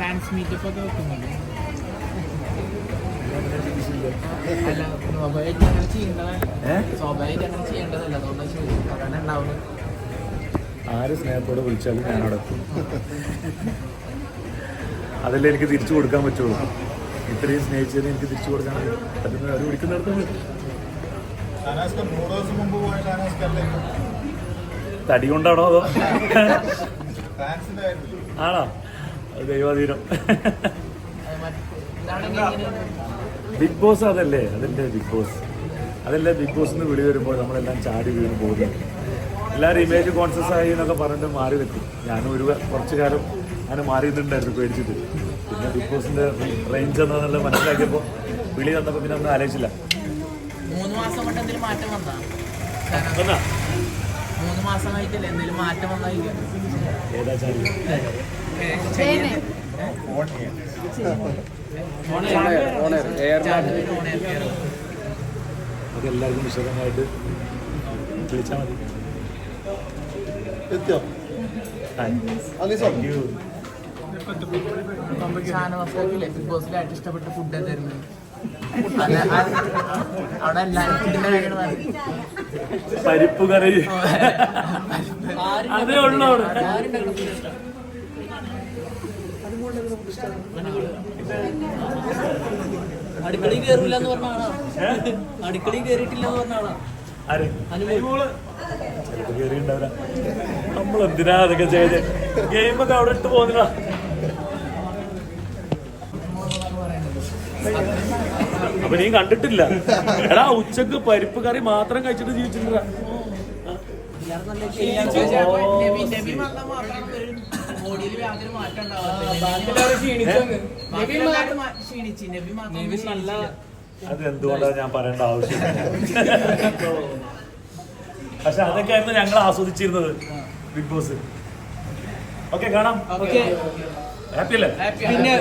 Fans meet ഒക്കെ വെക്കുന്നുണ്ട് അല്ല സ്വാഭാവികമായിട്ട് അങ്ങനെ ചെയ്യേണ്ടതല്ല ഏ? സ്വാഭാവികമായിട്ട് അങ്ങനെ ചെയ്യേണ്ടതല്ല അതുകൊണ്ടാണ് ചോദിച്ചത് അതാണ് ഉണ്ടാവുന്നത് ആര് സ്നേഹത്തോടെ വിളിച്ചാലും ഞാനവിടെ അതല്ലേ എനിക്ക് തിരിച്ചു കൊടുക്കാൻ പറ്റുള്ളൂ. ഇത്രയും സ്നേഹിച്ചതിന് എനിക്ക് തിരിച്ചു കൊടുക്കാൻ പറ്റുന്ന അവർ വിളിക്കുന്നിടത്ത് തടി കൊണ്ടാണോ അതോ? ആണോ? ദൈവാധീനം. ബിഗ് ബോസ് അതല്ലേ? അതല്ലേ ബിഗ് ബോസ്. അതല്ലേ ബിഗ് ബോസ് എന്ന് വിളി വരുമ്പോൾ നമ്മളെല്ലാം ചാടി വീണ് പോകുന്നത്. എല്ലാവരും ഇമേജ് കോൺഷ്യസ് ആയി എന്നൊക്കെ പറഞ്ഞിട്ട് മാറി വെക്കും ഞാനും ഒരു കുറച്ചു കാലം അങ്ങനെ മാറി നിന്നുണ്ടായിരുന്നു പേടിച്ചിട്ട്. പിന്നെ ബിഗ് ബോസിന്റെ റേഞ്ച് എന്താണെന്നുള്ള മനസ്സിലാക്കിയപ്പോൾ വിളി തന്നപ്പോൾ പിന്നെ ഒന്നും ആലോചിച്ചില്ല. മൂന്ന് മാസം കൊണ്ട് എന്തെങ്കിലും മാറ്റം വന്നാ? മൂന്ന് മാസമായിട്ടില്ല എന്തെങ്കിലും മാറ്റം വന്നായിരിക്കും ഏതാ എല്ലാവർക്കും വിശദമായിട്ട് വിളിച്ചാൽ മതി. എത്തിയോ? താങ്ക് യു ഷാനവാസ്കാർക്കില്ലേ ബിഗ് ബോസിൽ ഏറ്റവും ഇഷ്ടപ്പെട്ട ഫുഡ് എന്തായിരുന്നു? അല്ല, അത് അവിടെ എല്ലാവരും ഫുഡിന്റെ കാര്യമാണ് പരിപ്പ് കറി. അതേ ഉള്ളൂ അവിടെ അടുക്കളയിൽ കയറില്ല എന്ന് പറഞ്ഞ ആളാ. കയറിയിട്ടില്ല എന്ന് പറഞ്ഞ ആളാ. അതൊക്കെ ചെയ്ത്? ഗെയിമൊക്കെ അവിടെ ഇട്ട് പോകുന്നില്ല അപ്പൊ നീ കണ്ടിട്ടില്ല. എടാ ഉച്ചയ്ക്ക് പരിപ്പ് കറി മാത്രം കഴിച്ചിട്ട് ജീവിച്ചിട്ടുണ്ടാ നബി നബി വന്നാൽ മാത്രമാണ് ബോഡിയിൽ യാതൊരു മാറ്റം ഉണ്ടാവാത്തത്. നബി മാത്രം മാ- നബി നല്ല അത് എന്തുകൊണ്ടാണ് ഞാൻ പറയേണ്ട ആവശ്യം പക്ഷെ അതൊക്കെ ആയിരുന്നു ഞങ്ങൾ ആസ്വദിച്ചിരുന്നത് ബിഗ് ബോസ് ഓക്കെ കാണാം. ഓക്കെ ഹാപ്പി അല്ലേ? പിന്നെ